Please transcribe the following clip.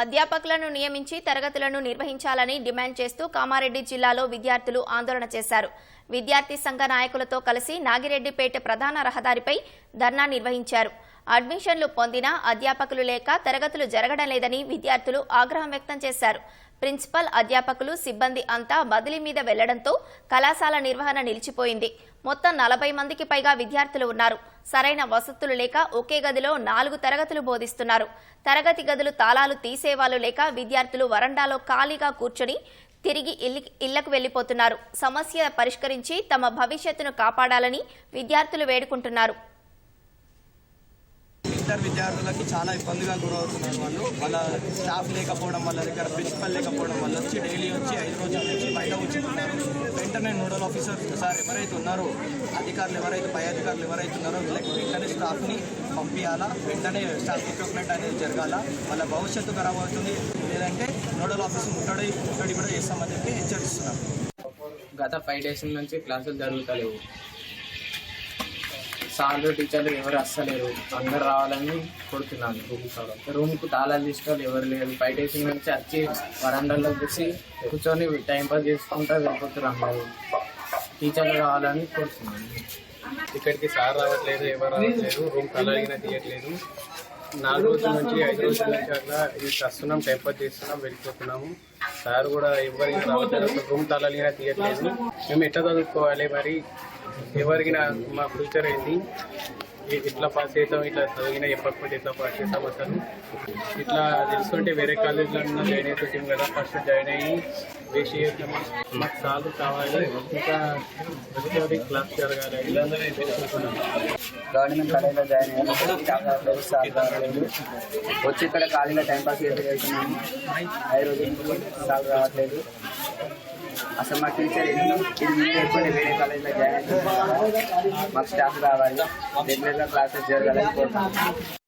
అధ్యాపకులను నియమించి తరగతులను నిర్వహించాలని డిమాండ్ చేస్తూ కామారెడ్డి జిల్లాలో విద్యార్థులు ఆందోళన చేశారు. విద్యార్థి సంఘ నాయకులతో కలిసి నాగిరెడ్డిపేట ప్రధాన రహదారిపై ధర్నా నిర్వహించారు. అడ్మిషన్లు పొందినా అధ్యాపకులు లేక తరగతులు జరగడం లేదని విద్యార్థులు ఆగ్రహం వ్యక్తం చేశారు. ప్రిన్సిపల్ అధ్యాపకులు సిబ్బంది అంతా బదిలీ మీద వెళ్ళడంతో కళాశాల నిర్వహణ నిలిచిపోయింది. మొత్తం నలభై మందికి పైగా విద్యార్థులు ఉన్నారు. సరైన వసతులు లేక ఒకే గదిలో నాలుగు తరగతులు బోధిస్తున్నారు. తరగతి గదులు తాళాలు తీసేవాళ్ళు లేక విద్యార్థులు వరండాలో ఖాళీగా కూర్చొని తిరిగి ఇళ్ళకు వెళ్ళిపోతున్నారు సమస్య పరిష్కరించి తమ భవిష్యత్తును కాపాడాలని విద్యార్థులు వేడుకుంటున్నారు. ఇంటర్ విద్యార్థులకి చాలా ఇబ్బందిగా గురవుతున్నారు వాళ్ళు. వాళ్ళ స్టాఫ్ లేకపోవడం వల్ల దగ్గర ప్రిన్సిపల్ లేకపోవడం వల్ల వచ్చి డైలీ వచ్చి ఐదు రోజుల నుంచి బయట ఉంచుతున్నారు వెంటనే నోడల్ ఆఫీసర్ సార్ ఎవరైతే ఉన్నారో అధికారులు ఎవరైతే పై అధికారులు ఎవరైతే ఉన్నారో వీళ్ళకి వెంటనే స్టాఫ్ని పంపించాలా వెంటనే స్టాఫ్ రిక్రూట్మెంట్ అనేది జరగాల? వాళ్ళ భవిష్యత్తు ఖరాబ్ అవుతుంది. లేదంటే నోడల్ ఆఫీస్ ముట్టడి ముట్టడి కూడా చేస్తామని చెప్పి హెచ్చరిస్తున్నాం గత ఫైవ్ డేస్ నుంచి క్లాసులు జరుగుతలేవు. సార్లు టీచర్లు ఎవరు అస్సలేరు. అందరు రావాలని కొడుతున్నాను రూమ్కు తాళాలు తీసుకోవాలి ఎవరు లేరు. బయట డేస్ నుంచి వచ్చి వరండాల్లో కూర్చి కూర్చొని టైం పాస్ వెళ్ళిపోతున్నారు వెళ్ళిపోతారు అందరూ. టీచర్లు రావాలని కోరుతున్నాను. ఇక్కడికి సార్ రావట్లేదు ఎవరు రావట్లేదు రూమ్ కలగిన తీయట్లేదు. నాలుగు రోజుల నుంచి ఐదు రోజుల నుంచి అట్లా ఇది వస్తున్నాం టెంపర్ చేస్తున్నాం వెళ్ళిపోతున్నాము. సార్ కూడా ఎవరికి రావట్లేదు రూమ్ తలలిగిన తీయట్లేదు. మేము ఎట్లా చదువుకోవాలి మరి? ఎవరికి మా ఫ్యూచర్ ఏంది? ఇట్లా పాస్ అవుతాం ఇట్లా చదివిన ఎప్పటికప్పుడు ఎట్లా పాస్ చేస్తాం అసలు? ఇట్లా తెలుసుకుంటే వేరే కాలేజీలో జాయిన్ అవుతుంటాం కదా ఫస్ట్ జాయిన్ అయ్యి వేసి మాకు సార్లు కావాలి. ఇంకా మిగతాది క్లాస్ జరగాలి. ఇలాందరూ తెలుసుకుంటున్నాం గవర్నమెంట్ కాలేజీలో జాయిన్ అయ్యాను వచ్చి ఇక్కడ ఖాళీగా టైంపాస్ చేసి వెళ్తున్నాము ఐదు రోజు నుంచి సార్ రావట్లేదు అసలు మా టీచర్ ఎందుకు వేరే కాలేజ్లో జాయిన్ అవుతుంది మాకు స్టాఫ్ రావాలి. రెగ్యులర్గా క్లాసెస్ జరగాలని కోరుతున్నాను